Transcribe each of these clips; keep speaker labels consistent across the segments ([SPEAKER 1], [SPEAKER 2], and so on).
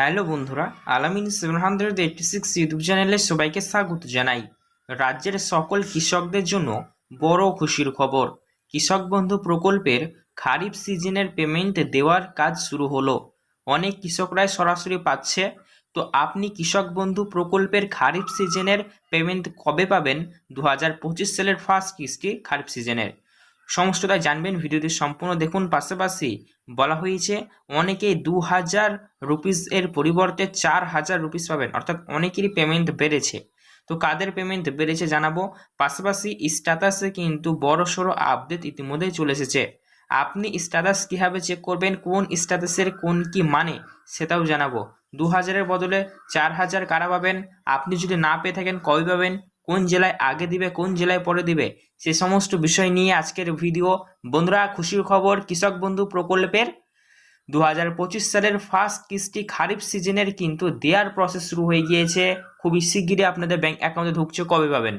[SPEAKER 1] Hello বন্ধুরা, Alamin seven hundred eighty six YouTube চ্যানেলে সবাইকে স্বাগত জানাই। রাজ্যের সকল কৃষকদের জন্য বড় খুশির খবর। কৃষক বন্ধু প্রকল্পের খারিফ সিজনের পেমেন্ট দেওয়ার কাজ শুরু হলো। অনেক কৃষকরাই সরাসরি পাচ্ছে। তো আপনি কৃষক বন্ধু প্রকল্পের খারিফ সিজনের পেমেন্ট কবে পাবেন? দু হাজার পঁচিশ সালের ফার্স্ট কিস্তি খারিফ সিজনের। সমস্তটা জানবেন। ভিডিওটি সম্পূর্ণ দেখুন। পাশাপাশি বলা হয়েছে, অনেকেই দু হাজার রুপিস এর পরিবর্তে চার হাজার রুপিস পাবেন। অর্থাৎ অনেকেরই পেমেন্ট বেড়েছে। তো কাদের পেমেন্ট বেড়েছে জানাব। পাশাপাশি স্ট্যাটাসে কিন্তু বড় সড়ো আপডেট ইতিমধ্যেই চলে এসেছে। আপনি স্ট্যাটাস কীভাবে চেক করবেন? কোন স্ট্যাটাসের কোন কি মানে? সেটাও জানাব। দু হাজারের বদলে চার হাজার কারা পাবেন? আপনি যদি না পেয়ে থাকেন কবে পাবেন? কোন জেলায় আগে দিবে, কোন জেলায় পরে দিবে, সে সমস্ত বিষয় নিয়ে আজকের ভিডিও বন্ধুরা, খুশির খবর, কৃষক বন্ধু প্রকল্পের দু হাজার পঁচিশ সালের ফার্স্ট কিস্তি খারিফ সিজনের কিন্তু দেওয়ার প্রসেস শুরু হয়ে গিয়েছে। খুবই শিগগিরই আপনাদের ব্যাংক অ্যাকাউন্টে ঢুকছে, কবে পাবেন?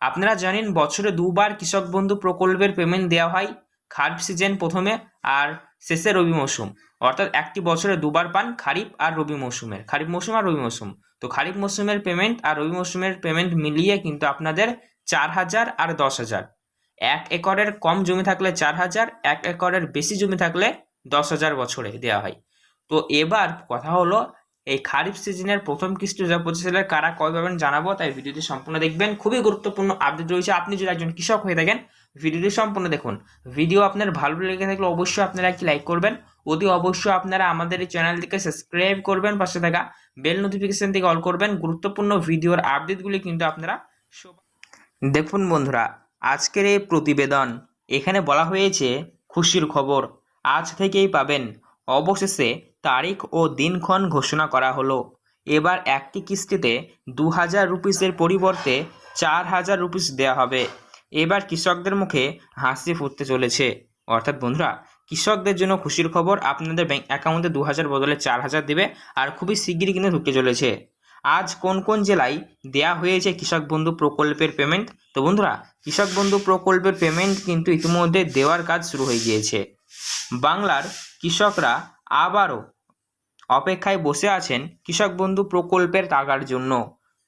[SPEAKER 1] আপনারা জানেন, বছরে দুবার কৃষক বন্ধু প্রকল্পের পেমেন্ট দেওয়া হয়, খারিফ সিজন প্রথমে আর শেষে রবি মৌসুম। অর্থাৎ একটি বছরে দুবার পান খারিফ আর রবি মৌসুমের। খারিফ মৌসুম আর রবি মৌসুম। তো খারিফ মৌসুমের পেমেন্ট আর রবি মৌসুমের পেমেন্ট মিলিয়ে কিন্তু আপনাদের চার হাজার আর দশ হাজার। এক একরের কম জমি থাকলে চার হাজার, এক একরের বেশি জমি থাকলে দশ হাজার বছরে দেওয়া হয়। তো এবার কথা হলো, এই খারিফ সিজনের প্রথম কিস্তি দু হাজার কারা কবে পাবেন জানাব, তাই ভিডিওটি সম্পূর্ণ দেখবেন। খুবই গুরুত্বপূর্ণ আপডেট রয়েছে। আপনি যদি একজন কৃষক হয়ে থাকেন, ভিডিওটি সম্পূর্ণ দেখুন। ভিডিও আপনার ভালো লেগে থাকলে অবশ্যই আপনারা একটি লাইক করবেন। অতি অবশ্যই আপনারা আমাদের এই চ্যানেলটিকে সাবস্ক্রাইব করবেন, পাশে থাকা বেল নোটিফিকেশন থেকে অল করবেন। গুরুত্বপূর্ণ ভিডিওর আপডেটগুলি কিন্তু আপনারা দেখুন বন্ধুরা, আজকের এই প্রতিবেদন, এখানে বলা হয়েছে খুশির খবর। আজ থেকেই পাবেন। অবশেষে তারিখ ও দিনক্ষণ ঘোষণা করা হলো। এবার একটি কিস্তিতে দু হাজার রুপিসের পরিবর্তে চার হাজার রুপিস দেওয়া হবে। এবার কৃষকদের মুখে হাসি ফুটতে চলেছে। অর্থাৎ বন্ধুরা কৃষকদের জন্য খুশির খবর, আপনাদের ব্যাংক অ্যাকাউন্টে দু হাজার বদলে চার হাজার দেবে আর খুবই শিগগিরই কিন্তু ঢুকতে চলেছে। আজ কোন কোন জেলায় দেয়া হয়েছে কৃষক বন্ধু প্রকল্পের পেমেন্ট তো বন্ধুরা, কৃষক বন্ধু প্রকল্পের পেমেন্ট কিন্তু ইতিমধ্যে দেওয়ার কাজ শুরু হয়ে গিয়েছে। বাংলার কৃষকরা আবারও অপেক্ষায় বসে আছেন কৃষক বন্ধু প্রকল্পের টাকার জন্য।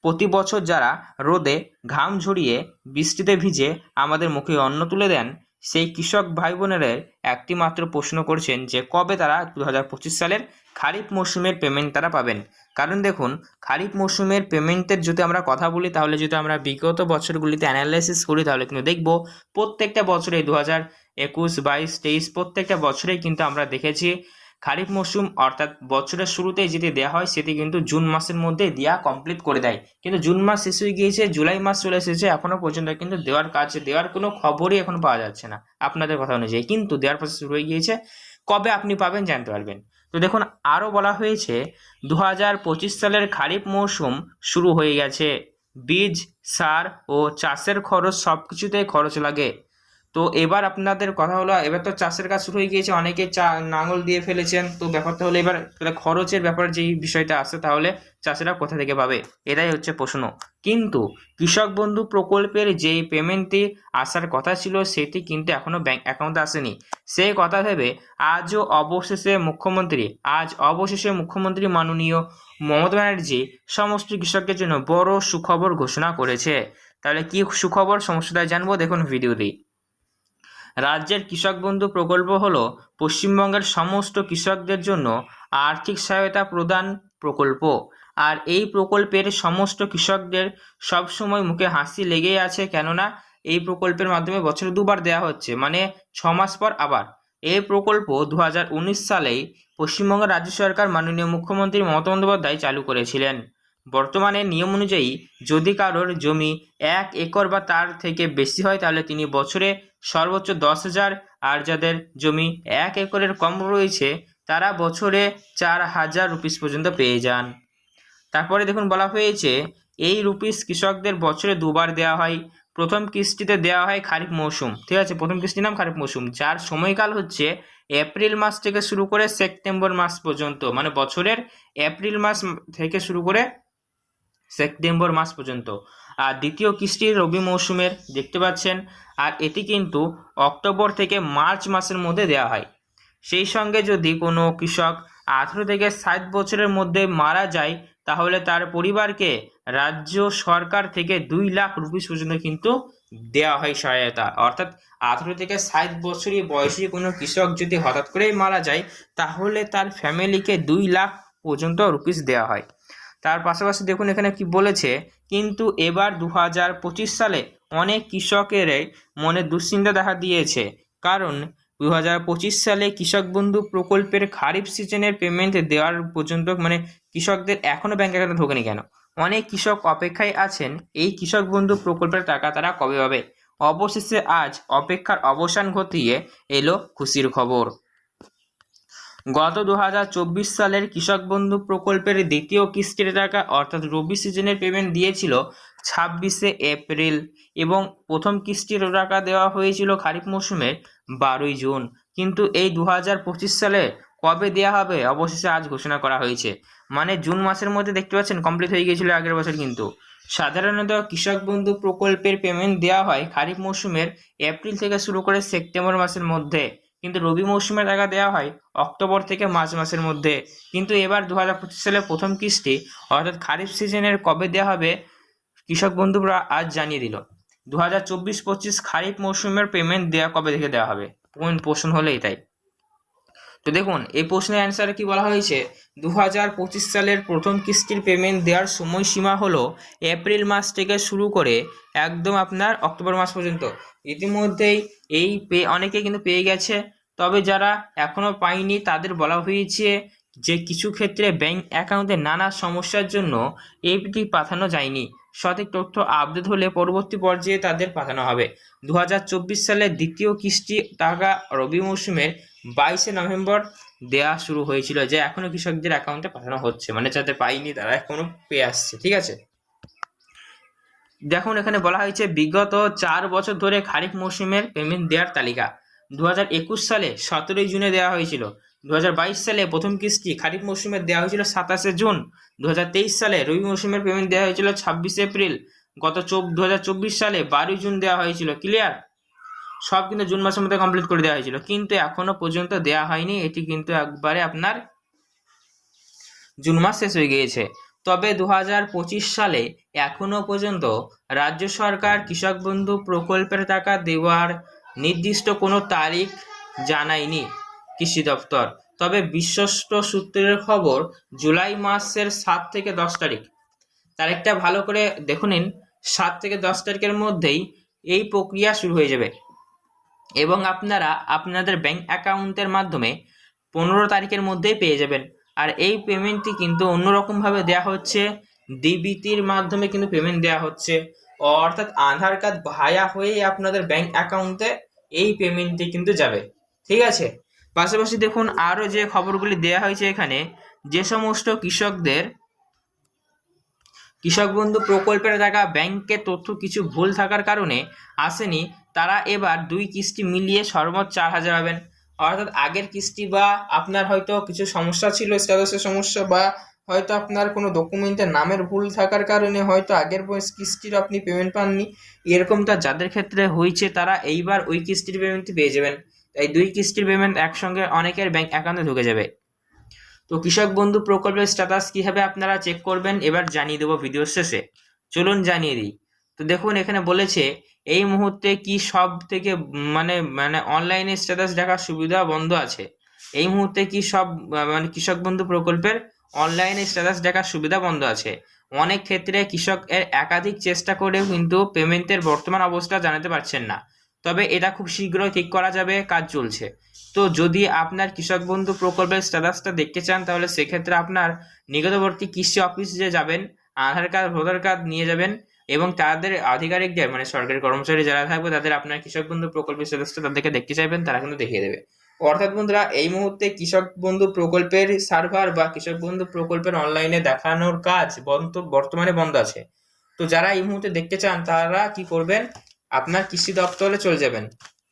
[SPEAKER 1] প্রতি বছর যারা রোদে ঘাম ঝরিয়ে বৃষ্টিতে ভিজে আমাদের মুখে অন্ন তুলে দেন সেই কৃষক ভাই বোনেরা একটি মাত্র প্রশ্ন করছেন যে কবে তারা দু হাজার পঁচিশ সালের খারিফ মৌসুমের পেমেন্ট তারা পাবেন? কারণ দেখুন, খারিফ মৌসুমের পেমেন্টের যদি আমরা কথা বলি, তাহলে যদি আমরা বিগত বছরগুলিতে অ্যানালাইসিস করি, তাহলে কিন্তু দেখব প্রত্যেকটা বছরে দু হাজার একুশ, বাইশ, তেইশ, প্রত্যেকটা বছরেই কিন্তু আমরা দেখেছি খারিফ মৌসুম অর্থাৎ বছরের শুরুতেই যেটি দেওয়া হয়, সেটি কিন্তু জুন মাসের মধ্যে দেওয়া কমপ্লিট করে দেয়। কিন্তু জুন মাস শেষ হয়ে গিয়েছে, জুলাই মাস চলে এসেছে এখনও পর্যন্ত কিন্তু দেওয়ার কাজ, দেওয়ার কোনো খবরই এখন পাওয়া যাচ্ছে না আপনাদের কথা অনুযায়ী। কিন্তু দেওয়ার প্রসেস শুরু হয়ে গিয়েছে, কবে আপনি পাবেন জানতে পারবেন। তো দেখুন, আরও বলা হয়েছে দু হাজার পঁচিশ সালের খারিফ মৌসুম শুরু হয়ে গেছে। বীজ, সার ও চাষের খরচ সব কিছুতেই খরচ লাগে। তো এবার আপনাদের কথা হলো, এবার তো চাষের কাজ শুরু হয়ে গিয়েছে, অনেকে চা, নাঙল দিয়ে ফেলেছেন। তো ব্যাপারটা হলো, এবার খরচের ব্যাপার যেই বিষয়টা আসে তাহলে চাষিরা কোথা থেকে পাবে? এটাই হচ্ছে প্রশ্ন। কিন্তু কৃষক বন্ধু প্রকল্পের যেই পেমেন্টটি আসার কথা ছিল, সেটি কিন্তু এখনও ব্যাংক অ্যাকাউন্টে আসেনি। সেই কথা ভেবে আজও অবশেষে মুখ্যমন্ত্রী, আজ অবশেষে মুখ্যমন্ত্রী মাননীয় মমতা ব্যানার্জি সমস্ত কৃষকদের জন্য বড় সুখবর ঘোষণা করেছে। তাহলে কি সুখবর? সমস্যাটা জানব। দেখুন ভিডিওটি রাজ্যের কৃষক বন্ধু প্রকল্প হল পশ্চিমবঙ্গের সমস্ত কৃষকদের জন্য আর্থিক সহায়তা প্রদান প্রকল্প। আর এই প্রকল্পের সমস্ত কৃষকদের সবসময় মুখে হাসি লেগেই আছে কেননা এই প্রকল্পের মাধ্যমে বছরে দুবার দেওয়া হচ্ছে মানে ছ মাস পর আবার। এই প্রকল্প দু হাজার উনিশ সালেই পশ্চিমবঙ্গ রাজ্য সরকার মাননীয় মুখ্যমন্ত্রী মমতা বন্দ্যোপাধ্যায় চালু করেছিলেন। বর্তমানে নিয়ম অনুযায়ী যদি কারোর জমি এক একর বা তার থেকে বেশি হয়, তাহলে তিনি বছরে সর্বোচ্চ দশ হাজার, আর যাদের জমি এক একরের কম রয়েছে, তারা বছরে চার হাজার রুপিস পর্যন্ত পেয়ে যান। তারপরে দেখুন, বলা হয়েছে, এই রুপিস কৃষকদের বছরে দুবার দেওয়া হয়। প্রথম কিস্তিতে দেওয়া হয় খারিফ মৌসুম, ঠিক আছে? প্রথম কিস্তির নাম খারিফ মৌসুম, যার সময়কাল হচ্ছে এপ্রিল মাস থেকে শুরু করে সেপ্টেম্বর মাস পর্যন্ত মানে বছরের এপ্রিল মাস থেকে শুরু করে সেপ্টেম্বর মাস পর্যন্ত। আর দ্বিতীয় কিস্তি রবি মৌসুমের দেখতে পাচ্ছেন, আর এটি কিন্তু অক্টোবর থেকে মার্চ মাসের মধ্যে দেওয়া হয়। সেই সঙ্গে যদি কোনো কৃষক আঠেরো থেকে ষাট বছরের মধ্যে মারা যায়, তাহলে তার পরিবারকে রাজ্য সরকার থেকে দুই লাখ রুপিস পর্যন্ত কিন্তু দেওয়া হয় সহায়তা। অর্থাৎ আঠেরো থেকে ষাট বছরই বয়সী কোনো কৃষক যদি হঠাৎ করেই মারা যায়, তাহলে তার ফ্যামিলিকে দুই লাখ পর্যন্ত রুপিস দেওয়া হয়। তার পাশাপাশি দেখুন এখানে কি বলেছে, কিন্তু এবার দু হাজার পঁচিশ সালে অনেক কৃষকেরই মনে দুশ্চিন্তা দেখা দিয়েছে। কারণ দু হাজার পঁচিশ সালে কৃষক বন্ধু প্রকল্পের খারিফ সিজনের পেমেন্ট দেওয়ার পর্যন্ত মানে কৃষকদের এখনও ব্যাঙ্ক অ্যাকাউন্টে ঢোকেনি কেন? অনেক কৃষক অপেক্ষায় আছেন এই কৃষক বন্ধু প্রকল্পের টাকা তারা কবে পাবে? অবশেষে আজ অপেক্ষার অবসান ঘটিয়ে এলো খুশির খবর। গত দু হাজার চব্বিশ সালের কৃষক বন্ধু প্রকল্পের দ্বিতীয় কিস্তির টাকা অর্থাৎ রবি সিজনের পেমেন্ট দিয়েছিল ছাব্বিশে এপ্রিল এবং প্রথম কিস্তির টাকা দেওয়া হয়েছিল খারিফ মৌসুমের বারোই জুন। কিন্তু এই দু হাজার পঁচিশ সালে কবে দেওয়া হবে অবশেষে আজ ঘোষণা করা হয়েছে। মানে জুন মাসের মধ্যে দেখতে পাচ্ছেন কমপ্লিট হয়ে গিয়েছিল আগের বছর কিন্তু। সাধারণত কৃষক বন্ধু প্রকল্পের পেমেন্ট দেওয়া হয় খারিফ মৌসুমের এপ্রিল থেকে শুরু করে সেপ্টেম্বর মাসের মধ্যে। কিন্তু রবি মৌসুমে টাকা দেওয়া হয় অক্টোবর থেকে মার্চ মাসের মধ্যে। কিন্তু এবার দু হাজার পঁচিশ সালের প্রথম কিস্তি, অর্থাৎ খারিফ সিজনের কবে দেওয়া হবে, কৃষক বন্ধুরা আজ জানিয়ে দিল। দু হাজার চব্বিশ পঁচিশ খারিফ মৌসুমের পেমেন্ট দেওয়া কবে থেকে দেওয়া হবে? কোন প্রশ্ন হলে তাই তো দেখুন, এই প্রশ্নের অ্যান্সারে কি বলা হয়েছে? দু হাজার পঁচিশ সালের প্রথম কিস্তির পেমেন্ট দেওয়ার সময়সীমা হলো এপ্রিল মাস থেকে শুরু করে একদম আপনার অক্টোবর মাস পর্যন্ত। ইতিমধ্যেই এই পে, অনেকে কিন্তু পেয়ে গেছে। তবে যারা এখনও পায়নি, তাদের বলা হয়েছে যে কিছু ক্ষেত্রে ব্যাংক অ্যাকাউন্টে নানা সমস্যার জন্য এটি পাঠানো যায়নি। সঠিক তথ্য আপডেট হলে পরবর্তী পর্যায়ে তাদের পাঠানো হবে। দু সালের দ্বিতীয় কিস্তি টাকা রবি মৌসুমের বাইশে নভেম্বর দেওয়া শুরু হয়েছিল, যে এখনও কৃষকদের অ্যাকাউন্টে পাঠানো হচ্ছে মানে যাদের পাইনি তারা এখনও পেয়ে আসছে, ঠিক আছে? দেখুন, এখানে বলা হয়েছে, বিগত চার বছর ধরে খারিফ মৌসুমের পেমেন্ট দেওয়ার তালিকা। দু হাজার একুশ সালে সতেরোই জুনে দেওয়া হয়েছিল। দু হাজার বাইশ সালে প্রথম কিস্তি খারিফ মৌসুমে দেওয়া হয়েছিল সাতাশে জুন। দু হাজার তেইশ সালে রবি মৌসুমের পেমেন্ট দেওয়া হয়েছিল ছাব্বিশে এপ্রিল। গত দু সালে বারোই জুন দেওয়া হয়েছিল ক্লিয়ার সব কিন্তু জুন মাসের মধ্যে কমপ্লিট করে দেওয়া হয়েছিল, কিন্তু এখনও পর্যন্ত দেওয়া হয়নি। এটি কিন্তু একবারে আপনার জুন মাস শেষ হয়ে গিয়েছে। তবে দু হাজার পঁচিশ সালে এখনও পর্যন্ত রাজ্য সরকার কৃষক বন্ধু প্রকল্পের টাকা দেওয়ার নির্দিষ্ট কোনো তারিখ জানায়নি। কৃষি দপ্তর। তবে বিশ্বস্ত সূত্রের খবর, জুলাই মাসের সাত থেকে দশ তারিখ। তারিখটা ভালো করে দেখে নিন, সাত থেকে দশ তারিখের মধ্যেই এই প্রক্রিয়া শুরু হয়ে যাবে। এবং আপনারা আপনাদের ব্যাংক অ্যাকাউন্টের মাধ্যমে পনেরো তারিখের মধ্যেই পেয়ে যাবেন। আর এই পেমেন্টটি কিন্তু অন্যরকমভাবে দেওয়া হচ্ছে, ডিবিটির মাধ্যমে কিন্তু পেমেন্ট দেওয়া হচ্ছে। অর্থাৎ আধার কার্ড ভায়া হয়ে আপনাদের ব্যাংক অ্যাকাউন্টে এই পেমেন্টটি কিন্তু যাবে। ঠিক আছে? পাশাপাশি দেখুন আরও যে খবরগুলি দেওয়া হয়েছে এখানে, যে সমস্ত কৃষকদের, কৃষক বন্ধু প্রকল্পের টাকা ব্যাংকে তথ্য কিছু ভুল থাকার কারণে আসেনি, তারা এবার দুই কিস্তি মিলিয়ে সর্বোচ্চ চার হাজার পাবেন। অর্থাৎ আগের কিস্তি বা আপনার হয়তো কিছু সমস্যা ছিল স্ট্যাটাসের সমস্যা বা হয়তো আপনার কোনো ডকুমেন্টের নামের ভুল থাকার কারণে হয়তো আগের কিস্তির আপনি পেমেন্ট পাননি, এরকমটা যাদের ক্ষেত্রে হয়েছে তারা এইবার ওই কিস্তির পেমেন্টটি পেয়ে যাবেন। তাই দুই কিস্তির পেমেন্ট একসঙ্গে অনেকের ব্যাংক অ্যাকাউন্টে ঢুকে যাবে। তো কৃষক বন্ধু প্রকল্পের স্ট্যাটাস কীভাবে আপনারা চেক করবেন, এবার জানিয়ে দেবো ভিডিও শেষে। চলুন জানিয়ে দিই। তো দেখুন, এখানে বলেছে, এই মুহূর্তে কি সব থেকে মানে মানে অনলাইনে স্ট্যাটাস দেখার সুবিধা বন্ধ আছে? এই মুহূর্তে কি সব মানে কৃষক বন্ধু প্রকল্পের অনলাইনে স্ট্যাটাস দেখার সুবিধা বন্ধ আছে? অনেক ক্ষেত্রে কৃষক এর একাধিক চেষ্টা করেও কিন্তু পেমেন্টের বর্তমান অবস্থা জানাতে পারছেন না। তবে এটা খুব শীঘ্রই ঠিক করা যাবে, কাজ চলছে। তো যদি আপনার কৃষক বন্ধু প্রকল্পের স্ট্যাটাসটা দেখতে চান, তাহলে সেক্ষেত্রে আপনার নিকটবর্তী কৃষি অফিসে যাবেন, আধার কার্ড, ভোটার কার্ড নিয়ে যাবেন এবং তাদের আধিকারিকদের মানে সরকারি কর্মচারী যারা থাকবে, তাদের আপনার কৃষক বন্ধু প্রকল্পের স্ট্যাটাসটা তাদেরকে দেখতে চাইবেন, তারা কিন্তু দেখিয়ে দেবে। অর্থাৎ বন্ধুরা, এই মুহূর্তে কৃষক বন্ধু প্রকল্পের সার্ভার বা কৃষক বন্ধু প্রকল্পের অনলাইনে দেখানোর কাজ বন্ধ বর্তমানে বন্ধ আছে। তো যারা এই মুহূর্তে দেখতে চান, তারা কি করবেন আপনার কৃষি দপ্তরে চলে যাবেন।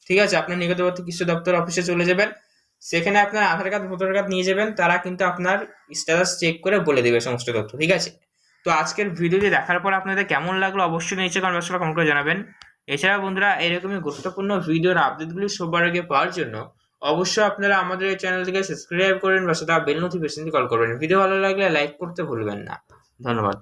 [SPEAKER 1] ঠিক আছে? আপনার নিকটবর্তী কৃষি দপ্তর অফিসে চলে যাবেন। সেখানে আপনার আধার কার্ড, ভোটার কার্ড নিয়ে যাবেন। তারা কিন্তু আপনার স্ট্যাটাস চেক করে বলে দেবে সমস্ত তথ্য। ঠিক আছে? তো আজকের ভিডিওটি দেখার পর আপনাদের কেমন লাগল অবশ্যই নিচে কমেন্ট বক্সে কমেন্ট করে জানাবেন। এছাড়া বন্ধুরা, এরকমই গুরুত্বপূর্ণ ভিডিওর আপডেটগুলি সবার আগে পাওয়ার জন্য অবশ্যই আপনারা আমাদের এই চ্যানেলটিকে সাবস্ক্রাইব করেন বা সাথে বেল নোটিফিকেশনটি কল করবেন। ভিডিও ভালো লাগলে লাইক করতে ভুলবেন না। ধন্যবাদ।